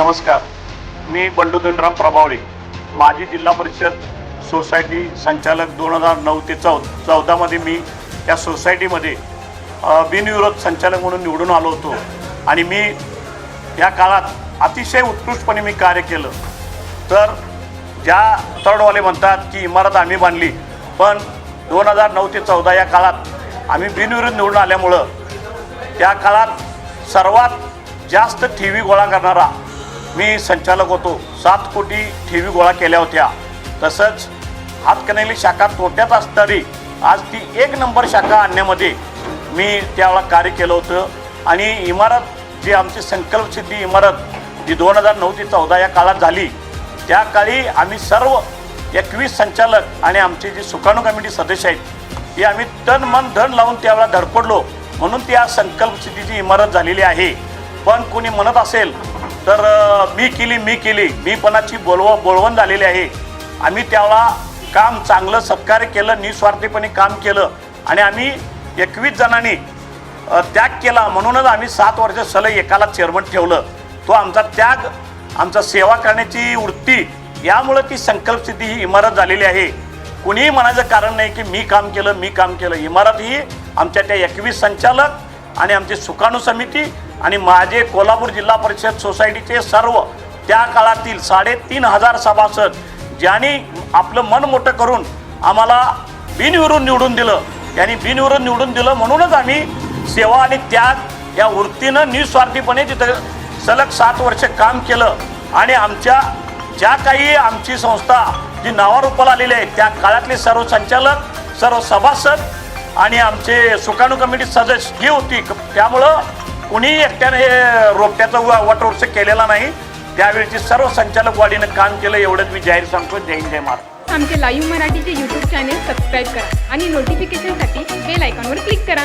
नमस्कार. मी बंडू धनराम प्रभावळे. माजी जिल्हा परिषद सोसायटी संचालक दोन हजार नऊ ते चौ चौदामध्ये मी त्या सोसायटीमध्ये बिनविरोध संचालक म्हणून निवडून आलो होतो. आणि मी या काळात अतिशय उत्कृष्टपणे मी कार्य केलं. तर ज्या तळडवाले म्हणतात की इमारत आम्ही बांधली पण दोन हजार नऊ ते चौदा या काळात आम्ही बिनविरोध निवडून आल्यामुळं त्या काळात सर्वात जास्त ठेवी गोळा करणारा मी संचालक होतो. सात कोटी ठेवी गोळा केल्या होत्या. तसंच हातकणंगले शाखा तोट्यात असणारी आज ती एक नंबर शाखा आणण्यामध्ये मी त्यावेळा कार्य केलं होतं. आणि इमारत जी आमची संकल्पसिद्धी इमारत जी दोन हजार नऊ ते चौदा या काळात झाली त्या काळी आम्ही सर्व एकवीस संचालक आणि आमचे जे सुकाणू कमिटी सदस्य आहेत हे आम्ही तन मन धन लावून त्यावेळेला धडपडलो. म्हणून ती आज संकल्पसिद्धीची इमारत झालेली आहे. पण कोणी म्हणत असेल तर मी केली मी केली. मीपणाची बोलव बोलवण झालेली आहे. आम्ही त्यावेळा काम चांगलं सत्कार्य केलं निस्वार्थीपणे काम केलं. आणि आम्ही एकवीस जणांनी त्याग केला. म्हणूनच आम्ही सात वर्ष सलग एकाला चेअरमन ठेवलं. तो आमचा त्याग आमचा सेवा करण्याची वृत्ती यामुळं ती संकल्पसिद्धी ही इमारत झालेली आहे. कुणीही म्हणायचं कारण नाही की मी काम केलं मी काम केलं. इमारत ही आमच्या त्या एकवीस संचालक आणि आमची सुकाणू समिती आणि माझे कोल्हापूर जिल्हा परिषद सोसायटीचे सर्व त्या काळातील साडेतीन हजार सभासद ज्यांनी आपलं मन मोठं करून आम्हाला बिनविरून निवडून दिलं त्यांनी बिनविरून निवडून दिलं म्हणूनच आम्ही सेवा आणि त्याग या वृत्तीनं निस्वार्थीपणे तिथं सलग सात वर्ष काम केलं. आणि आमच्या ज्या काही आमची संस्था जी नावारूपाला आलेली आहे त्या काळातले सर्व संचालक सर्व सभासद आणि आमचे सुकाणू कमिटी सदस्य ही होती त्यामुळं कुणीही एकट्याने हे रोपट्याचा वटवृक्ष केलेला नाही. त्यावेळेची सर्व संचालक वाढीनं काम केलं एवढंच मी जाहीर सांगतो. जय हिंद जय महाराज आमचे लाईव्ह मराठीचे यूट्यूब चॅनेल सबस्क्राईब करा आणि नोटिफिकेशनसाठी बेल आयकॉनवर क्लिक करा.